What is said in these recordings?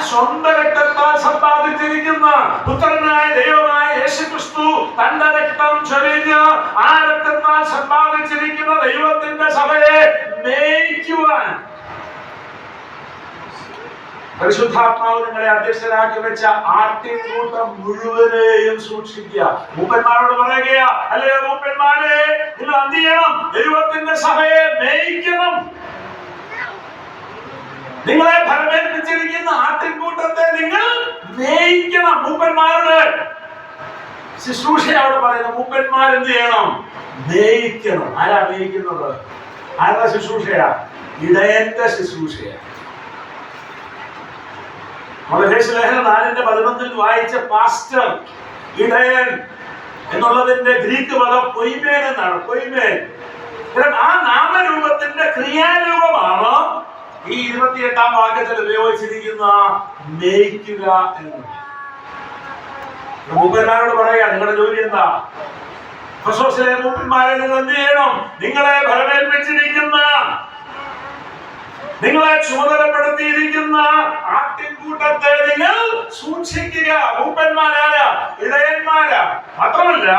സ്വന്തം രക്തത്താൽ സമ്പാദിച്ചിരിക്കുന്ന പുത്രനായ ദൈവമായ യേശു ക്രിസ്തു തന്റെ രക്തം ചൊരിഞ്ഞ് ആ രക്തത്താൽ സമ്പാദിച്ചിരിക്കുന്ന ദൈവത്തിന്റെ സഭയെ മേയിക്കുവാൻ. പരിശുദ്ധാത്മാവ് നിങ്ങളെ അധ്യക്ഷരാക്കി വെച്ച ആട്ടിൻകൂട്ടം മുഴുവനെയും സൂക്ഷിക്കുക. മൂപ്പന്മാരോട് പറയുക അല്ലേ മൂപ്പന്മാരെ നിങ്ങൾ എന്ത് ചെയ്യണം? ദൈവത്തിന്റെ സഭയെ മേയിക്കണം. നിങ്ങളെ ഫലമേൽപ്പിച്ചിരിക്കുന്ന ആട്ടിൻകൂട്ടത്തെ നിങ്ങൾ മേയിക്കണം മൂപ്പന്മാരുടെ ശുശ്രൂഷ അവിടെ പറയുന്നത് മൂപ്പന്മാർ എന്ത് ചെയ്യണം? മേയിക്കണം ആരാ മേയിക്കുന്നത് ആരുടെ ശുശ്രൂഷയാ? ഇടയന്റെ ശുശ്രൂഷയാ. മലഹേഷ് ലേഖന നാലിന്റെ പതിനൊന്നിൽ വായിച്ച പാസ്റ്റർ ഇടയൻ എന്നുള്ളതിന്റെ ഗ്രീക്ക് പദം പൊയ്മേൻ എന്നാണ്. പൊയ്മേൻ. ആ നാമരൂപത്തിന്റെ ക്രിയാരൂപമാണ് ഈ ഇരുപത്തിയെട്ടാം വാക്യത്തിൽ ഉപയോഗിച്ചിരിക്കുന്ന മേയ്ക്കുക എന്ന്. മൂപ്പന്മാരോട് പറയാ നിങ്ങളുടെ ജോലി എന്താ? ഫസോസിലെ മൂപ്പന്മാരെ നിങ്ങൾ എന്ത് ചെയ്യണം? നിങ്ങളെ ഭരമേൽപ്പിച്ചിരിക്കുന്ന നിങ്ങളെ ചുമതലപ്പെടുത്തിയിരിക്കുന്ന ആട്ടിൻകൂട്ടത്തെ നിങ്ങൾ സൂക്ഷിക്കുക. മൂപ്പന്മാരാരാ? ഇടയന്മാരാ? മാത്രമല്ല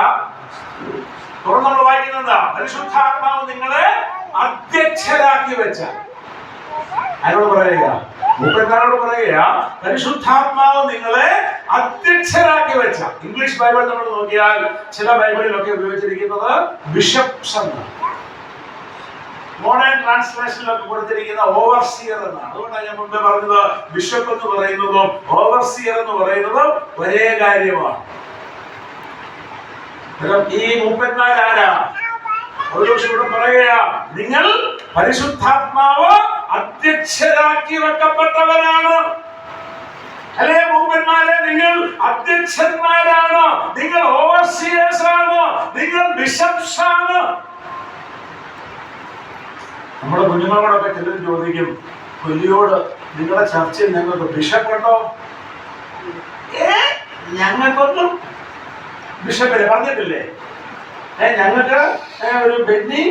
തുറന്നുള്ള വായിക്കുന്നത് പരിശുദ്ധാത്മാവ് നിങ്ങളെ അധ്യക്ഷരാക്കി വെച്ച അതിനോട് പറയുക? മൂപ്പക്കാരോട് പറയുക പരിശുദ്ധാത്മാവ് നിങ്ങളെ അധ്യക്ഷരാക്കി വെച്ച ഇംഗ്ലീഷ് ബൈബിൾ നമ്മൾ നോക്കിയാൽ ചില ബൈബിളിലൊക്കെ ഉപയോഗിച്ചിരിക്കുന്നത് ബിഷപ്സ് എന്നാണ്. മോഡേൺ ട്രാൻസ്ലേഷനിലൊക്കെ കൊടുത്തിരിക്കുന്ന ഓവർസിയർ എന്നാണ്. അതുകൊണ്ടാണ് ഞാൻ മുമ്പേ പറഞ്ഞത് ബിഷപ്പ് എന്ന് പറയുന്നതും ഓവർസിയർ എന്ന് പറയുന്നതും ഒരേ കാര്യമാണ്. ഈ മൂപ്പന്മാരാരാ? ഒരു പക്ഷെ ഇവിടെ പറയുക നിങ്ങൾ പരിശുദ്ധാത്മാവ് അധ്യക്ഷരാക്കി വെക്കപ്പെട്ടവരാണ്. അല്ലേ മൂപ്പന്മാരെ? നിങ്ങൾ അധ്യക്ഷന്മാരാണ്. നിങ്ങൾ ഓവർസിയേഴ്സ് നിങ്ങൾ ബിഷപ്സ് നമ്മുടെ കുഞ്ഞുങ്ങളോടൊക്കെ ചിലർ ചോദിക്കും കൊല്ലിയോട് നിങ്ങളുടെ ചർച്ചയിൽ ഞങ്ങൾക്ക് ബിഷപ്പ് ഉണ്ടോ ഞങ്ങൾക്കൊന്നും ബിഷപ്പിനെ പറഞ്ഞിട്ടില്ലേ? ഞങ്ങൾക്ക് ഒരു ബെന്നി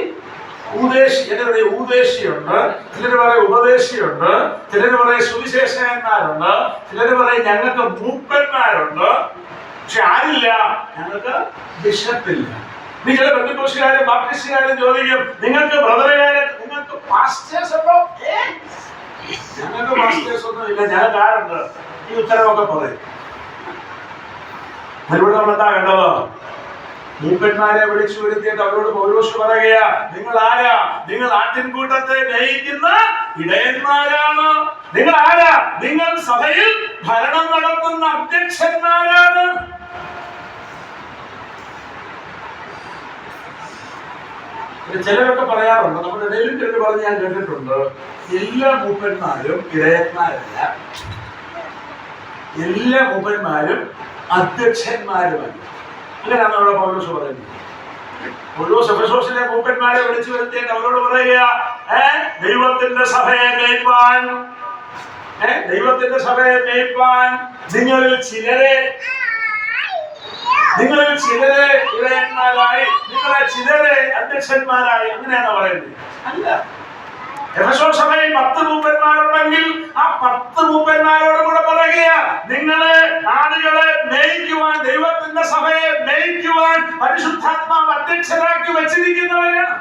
ഊദേശി ചിലർ പറയും ഊദേശിയുണ്ട് ചിലർ പറയും ഉപദേശിയുണ്ട്. ചിലർ പറയും സുവിശേഷകന്മാരുണ്ട്. ചിലർ പറയും ഞങ്ങൾക്ക് മൂപ്പന്മാരുണ്ട്. പക്ഷെ ആരില്ല. ഞങ്ങൾക്ക് ബിഷപ്പില്ല. നീ ചില ബന്ധുക്കോഷുകാരും ബാപ്റ്റിസ്റ്റുകാരും ചോദിക്കും നിങ്ങൾക്ക് ബ്രദറുകാരെ നിങ്ങൾക്ക് പാസ്റ്റേഴ്സ് ഉണ്ടോ? ഞങ്ങൾക്ക് പാസ്റ്റേഴ്സ് ഒന്നും ഇല്ല ഞങ്ങൾക്ക് ആരുണ്ട്? ഈ ഉത്തരവൊക്കെ പറയും. ഇവിടെ നമ്മൾ എന്താ കണ്ടത്? മൂപ്പന്മാരെ വിളിച്ചു വരുത്തിയിട്ട് അവരോട് പൗരോഷ് പറയുക നിങ്ങൾ ആരാ? നിങ്ങൾ ആട്ടിൻകൂട്ടത്തെ നയിക്കുന്ന ഇടയന്മാരാണ്? നിങ്ങൾ ആരാ? നിങ്ങൾ സഭയിൽ ഭരണം നടത്തുന്ന അധ്യക്ഷന്മാരാണ്. ചിലരൊക്കെ പറയാറുണ്ട് നമ്മുടെ ഇടയിലും ചിലർ പറഞ്ഞ് ഞാൻ കേട്ടിട്ടുണ്ട് എല്ലാ മൂപ്പന്മാരും ഇടയന്മാരല്ല. എല്ലാ മൂപ്പന്മാരും അധ്യക്ഷന്മാരുമല്ല. അങ്ങനെയാണ് അവിടെ പൗലോസ് പറയുന്നത്. പൗലോസ് എഫസോസിലെ മൂപ്പന്മാരെ വിളിച്ചു വരുത്തിയിട്ട് അവരോട് പറയുക ദൈവത്തിന്റെ സഭയെ മേയ്പാൻ ദൈവത്തിന്റെ സഭയെ മേയ്പാൻ നിങ്ങളിൽ ചിലരെ നിങ്ങളിൽ ചിലരെ ഇടയന്മാരായി നിങ്ങളെ ചിലരെ അധ്യക്ഷന്മാരായി. അങ്ങനെയാണ് പറയുന്നത്. അല്ല. എഫസോ സഭയിൽ പത്ത് മൂപ്പന്മാരുണ്ടെങ്കിൽ ആ പത്ത് മൂപ്പന്മാരോട് കൂടെ പറയുക നിങ്ങളെ ആളുകളെ മേയിക്കുവാൻ ദൈവത്തിന്റെ സഭയെ പരിശുദ്ധാത്മാവ് അധ്യക്ഷരാക്കി വെച്ചിരിക്കുന്നവരാണ്.